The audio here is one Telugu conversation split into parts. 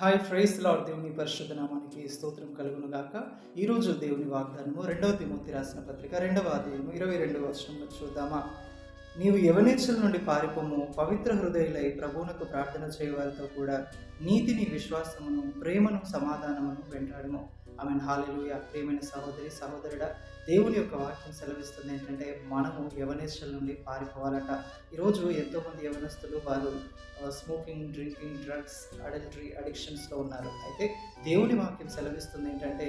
హాయ్ ఫ్రైస్ లార్డ్ దేవుని పరిశుద్ధ నామానికి స్తోత్రం కలుగును గాక. ఈరోజు దేవుని వాగ్దానము రెండవ తిమూర్తి రాసిన పత్రిక రెండవ అధ్యాయము ఇరవై రెండవ వర్షంలో చూద్దామా? నీవు యవనేచ్ఛల నుండి పారిపోము పవిత్ర హృదయులై ప్రభువునకు ప్రార్థన చేయవారితో కూడా నీతిని విశ్వాసమును ప్రేమను సమాధానమును వెంటాడము. ఆమె హాలెలుయ ప్రేమైన సహోదరి సహోదరుడ దేవుని యొక్క వాక్యం సెలవిస్తుంది ఏంటంటే మనము యవనేశ్వరుల నుండి పారిపోవాలట. ఈరోజు ఎంతోమంది యవనస్తులు వారు స్మోకింగ్ డ్రింకింగ్ డ్రగ్స్ అడల్టరీ అడిక్షన్స్లో ఉన్నారు. అయితే దేవుని వాక్యం సెలవిస్తుంది ఏంటంటే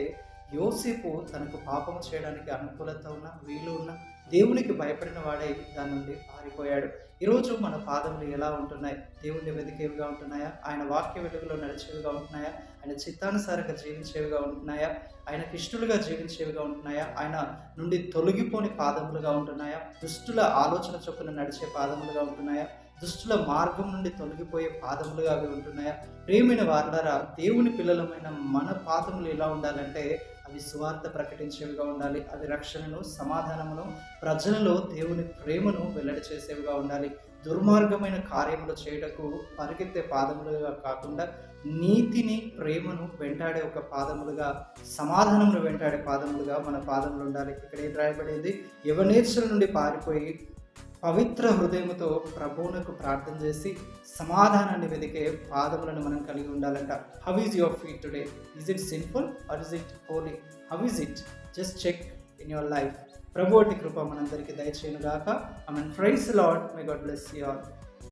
యోసేపు తనకు పాపం చేయడానికి అనుకూలత ఉన్న వీలు ఉన్న దేవునికి భయపడిన వాడే దాని నుండి పారిపోయాడు. ఈరోజు మన పాదములు ఎలా ఉంటున్నాయి? దేవుని వెతికేవిగా ఉంటున్నాయా? ఆయన వాక్య వెలుగులో నడిచేవిగా ఉంటున్నాయా? ఆయన చిత్తానుసారంగా జీవించేవిగా ఉంటున్నాయా? ఆయన ఇష్టలుగా జీవించేవిగా ఉంటున్నాయా? ఆయన నుండి తొలగిపోని పాదములుగా ఉంటున్నాయా? దుష్టుల ఆలోచన చొప్పున నడిచే పాదములుగా ఉంటున్నాయా? దుష్టుల మార్గం నుండి తొలగిపోయే పాదములుగా అవి ఉంటున్నాయా? ప్రేమైన వారులారా దేవుని పిల్లలమైన మన పాదములు ఎలా ఉండాలంటే అవి సువార్త ప్రకటించేవిగా ఉండాలి. అవి రక్షణను సమాధానమును ప్రజలలో దేవుని ప్రేమను వెల్లడి చేసేవిగా ఉండాలి. దుర్మార్గమైన కార్యములు చేయటకు పరిగెత్తే పాదములుగా కాకుండా నీతిని ప్రేమను వెంటాడే ఒక పాదములుగా సమాధానమును వెంటాడే పాదములుగా మన పాదములు ఉండాలి. ఇక్కడ ఏం రాయబడేది? యవనేచ్ఛల నుండి పారిపోయి పవిత్ర హృదయముతో ప్రభువునకు ప్రార్థన చేసి సమాధానాన్ని వెతికే పాదములను మనం కలిగి ఉండాలంట. How is your feet today is it simple or is it holy how is it just check in your life ప్రభు అట్టి కృప మనందరికీ దయచేయను గాక I mean praise Lord may God bless you all